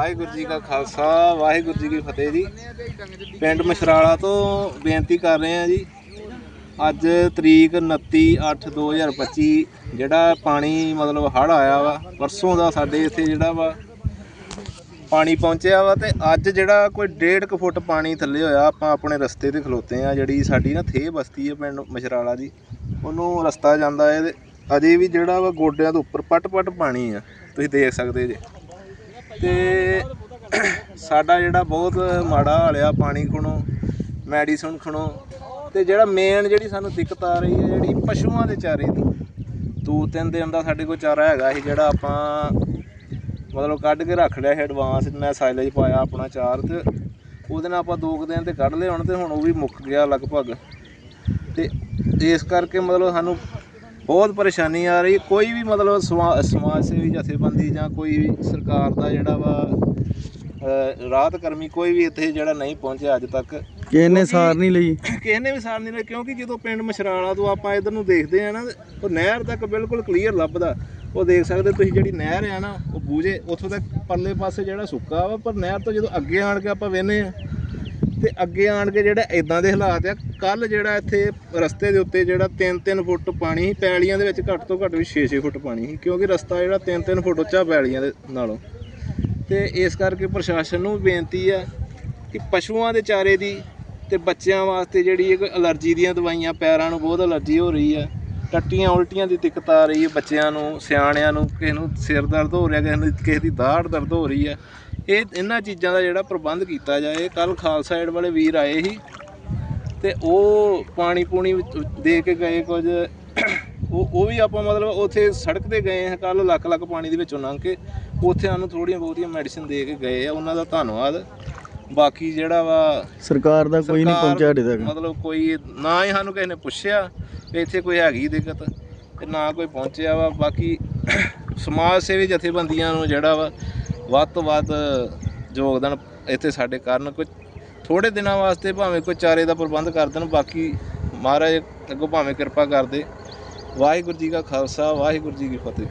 ਵਾਹਿਗੁਰੂ ਜੀ ਕਾ ਖਾਲਸਾ, ਵਾਹਿਗੁਰੂ ਜੀ ਕੀ ਫਤਿਹ ਜੀ। ਪਿੰਡ ਮਸ਼ਰਾਲਾ ਤੋਂ ਬੇਨਤੀ ਕਰ ਰਹੇ ਹਾਂ ਜੀ, ਅੱਜ ਤਰੀਕ 29/8/2025 ਜਿਹੜਾ ਪਾਣੀ ਮਤਲਬ ਹੜ ਆਇਆ ਵਾ, ਪਰਸੋਂ ਦਾ ਸਾਡੇ ਇੱਥੇ ਜਿਹੜਾ ਵਾ, ਪਾਣੀ ਪਹੁੰਚਿਆ ਵਾ ਤੇ ਅੱਜ ਜਿਹੜਾ ਕੋਈ 1.5 ਫੁੱਟ ਪਾਣੀ ਥੱਲੇ ਹੋਇਆ, ਆਪਾਂ ਆਪਣੇ ਰਸਤੇ ਤੇ ਖਲੋਤੇ ਆ ਜਿਹੜੀ ਸਾਡੀ ਨਾ ਥੇ ਬਸਤੀ ਹੈ ਪਿੰਡ ਮਸ਼ਰਾਲਾ ਦੀ ਉਹਨੂੰ ਰਸਤਾ ਜਾਂਦਾ ਹੈ ਤੇ ਅਜੇ ਵੀ ਜਿਹੜਾ ਵਾ ਗੋਡਿਆਂ ਤੋਂ ਉੱਪਰ ਪਟ-ਪਟ ਪਾਣੀ ਆ, ਤੁਸੀਂ ਦੇਖ ਸਕਦੇ ਜੇ। ਤੇ ਸਾਡਾ ਜਿਹੜਾ ਬਹੁਤ ਮਾੜਾ ਹਾਲ ਆ, ਪਾਣੀ ਖਣੋ, ਮੈਡੀਸਨ ਖਣੋ, ਤੇ ਜਿਹੜਾ ਮੇਨ ਜਿਹੜੀ ਸਾਨੂੰ ਦਿੱਕਤ ਆ ਰਹੀ ਹੈ, ਜਿਹੜੀ ਪਸ਼ੂਆਂ ਦੇ ਚਾਰੇ ਦੀ, ਦੋ ਤਿੰਨ ਦਿਨ ਦਾ ਸਾਡੇ ਕੋਲ ਚਾਰਾ ਹੈਗਾ ਸੀ, ਜਿਹੜਾ ਆਪਾਂ ਮਤਲਬ ਕੱਢ ਕੇ ਰੱਖ ਲਿਆ ਸੀ ਐਡਵਾਂਸ ਮੈਂ ਸਾਈਲੇਜ ਪਾਇਆ ਆਪਣਾ ਚਾਰ ਤੇ, ਉਹਦੇ ਨਾਲ ਆਪਾਂ ਦੋ ਕੁ ਦਿਨ ਤੇ ਕੱਢ ਲਏ, ਹੁਣ ਤੇ ਹੁਣ ਉਹ ਵੀ ਮੁੱਕ ਗਿਆ ਲਗਭਗ। ਤੇ ਇਸ ਕਰਕੇ ਮਤਲਬ ਸਾਨੂੰ ਬਹੁਤ ਪਰੇਸ਼ਾਨੀ ਆ ਰਹੀ। ਕੋਈ ਵੀ ਮਤਲਬ ਸਮਾ- ਸਮਾਜ ਸੇਵੀ ਜਥੇਬੰਦੀ ਜਾਂ ਕੋਈ ਵੀ ਸਰਕਾਰ ਦਾ ਜਿਹੜਾ ਵਾ ਰਾਹਤ ਕਰਮੀ ਕੋਈ ਵੀ ਇੱਥੇ ਜਿਹੜਾ ਨਹੀਂ ਪਹੁੰਚਿਆ ਅੱਜ ਤੱਕ ਕਿਸੇ ਨੇ ਸਾਰ ਨਹੀਂ ਲਈ। ਕਿਸੇ ਨੇ ਵੀ ਸਾਰ ਨਹੀਂ ਲਿਆ ਕਿਉਂਕਿ ਜਦੋਂ ਪਿੰਡ ਮਸ਼ਰਾਲਾ ਤੋਂ ਆਪਾਂ ਇਧਰ ਨੂੰ ਦੇਖਦੇ ਆ ਨਾ ਉਹ ਨਹਿਰ ਤੱਕ ਬਿਲਕੁਲ ਕਲੀਅਰ ਲੱਭਦਾ। ਉਹ ਦੇਖ ਸਕਦੇ ਤੁਸੀਂ ਜਿਹੜੀ ਨਹਿਰ ਆ ਨਾ ਉਹ ਬੂਝੇ ਉੱਥੋਂ ਤੱਕ ਪਰਲੇ ਪਾਸੇ ਜਿਹੜਾ ਸੁੱਕਾ ਵਾ ਪਰ ਨਹਿਰ ਤੋਂ ਜਦੋਂ ਅੱਗੇ ਆਣ ਕੇ ਆਪਾਂ ਵੇਨੇ ਆ ਤੇ ਅੱਗੇ ਆਣ ਕੇ ਜਿਹੜਾ ਇਦਾਂ ਦੇ ਹਾਲਾਤ ਆ ਕੱਲ ਜਿਹੜਾ ਇੱਥੇ ਰਸਤੇ ਦੇ ਉੱਤੇ ਜਿਹੜਾ 3-3 ਫੁੱਟ ਪਾਣੀ ਸੀ, ਪੈਲੀਆਂ ਦੇ ਵਿੱਚ ਘੱਟ ਤੋਂ ਘੱਟ ਵੀ 6-6 ਫੁੱਟ ਪਾਣੀ ਸੀ, ਕਿਉਂਕਿ ਰਸਤਾ ਜਿਹੜਾ 3-3 ਫੁੱਟ ਉੱਚਾ ਪੈਲੀਆਂ ਦੇ ਨਾਲੋਂ। ਤੇ ਇਸ ਕਰਕੇ ਪ੍ਰਸ਼ਾਸਨ ਨੂੰ ਵੀ ਬੇਨਤੀ ਆ ਕਿ ਪਸ਼ੂਆਂ ਦੇ ਚਾਰੇ ਦੀ ਤੇ ਬੱਚਿਆਂ ਵਾਸਤੇ ਜਿਹੜੀ ਇਹ ਕੋਈ ਅਲਰਜੀ ਦੀਆਂ ਦਵਾਈਆਂ, ਪੈਰਾਂ ਨੂੰ ਬਹੁਤ ਅਲਰਜੀ ਹੋ ਰਹੀ ਆ, ਟੱਟੀਆਂ ਉਲਟੀਆਂ ਦੀ ਦਿੱਕਤ ਆ ਰਹੀ ਹੈ ਬੱਚਿਆਂ ਨੂੰ, ਸਿਆਣਿਆਂ ਨੂੰ, ਕਿਸੇ ਨੂੰ ਸਿਰ ਦਰਦ ਹੋ ਰਿਹਾ, ਕਿਸੇ ਨੂੰ ਕਿਸੇ ਦੀ ਦਾੜ ਦਰਦ ਹੋ ਰਹੀ ਹੈ ਇਹ ਇਹਨਾਂ ਚੀਜ਼ਾਂ ਦਾ ਜਿਹੜਾ ਪ੍ਰਬੰਧ ਕੀਤਾ ਜਾਏ ਕੱਲ ਖਾਲਸਾ ਏਡ ਵਾਲੇ ਵੀਰ ਆਏ ਸੀ ਤੇ ਉਹ ਪਾਣੀ ਪੂਣੀ ਦੇ ਕੇ ਗਏ ਕੁਝ। ਉਹ ਉਹ ਵੀ ਆਪਾਂ ਮਤਲਬ ਉੱਥੇ ਸੜਕ ਤੇ ਗਏ ਹਾਂ ਕੱਲ ਲੱਖ ਲੱਖ ਪਾਣੀ ਦੇ ਵਿੱਚੋਂ ਲੰਘ ਕੇ ਉੱਥੇ ਸਾਨੂੰ ਥੋੜੀਆਂ ਬਹੁਤੀਆਂ ਮੈਡੀਸਿਨ ਦੇ ਕੇ ਗਏ ਆ ਉਹਨਾਂ ਦਾ ਧੰਨਵਾਦ। ਬਾਕੀ ਜਿਹੜਾ ਵਾ ਸਰਕਾਰ ਦਾ ਕੋਈ ਨਹੀਂ ਪਹੁੰਚਿਆ ਸਾਡੇ ਤੱਕ। ਮਤਲਬ ਕੋਈ ਨਾ ਹੀ ਸਾਨੂੰ ਕਿਸੇ ਨੇ ਪੁੱਛਿਆ ਵੀ ਇੱਥੇ ਕੋਈ ਹੈਗੀ ਦਿੱਕਤ ਤੇ ਨਾ ਕੋਈ ਪਹੁੰਚਿਆ ਵਾ। ਬਾਕੀ ਸਮਾਜ ਸੇਵੀ ਜਥੇਬੰਦੀਆਂ ਨੂੰ ਜਿਹੜਾ ਵਾ ਵੱਧ ਤੋਂ ਵੱਧ ਯੋਗਦਾਨ ਇੱਥੇ ਸਾਡੇ ਕਰਨ ਕੋਈ ਥੋੜੇ ਦਿਨਾਂ ਵਾਸਤੇ ਭਾਵੇਂ ਕੋਈ ਚਾਰੇ ਦਾ ਪ੍ਰਬੰਧ ਕਰ ਦੇਣ, ਬਾਕੀ ਮਹਾਰਾਜ ਅੱਗੋਂ ਭਾਵੇਂ ਕਿਰਪਾ ਕਰਦੇ ਵਾਹਿਗੁਰੂ ਜੀ ਕਾ ਖਾਲਸਾ, ਵਾਹਿਗੁਰੂ ਜੀ ਕੀ ਫਤਿਹ।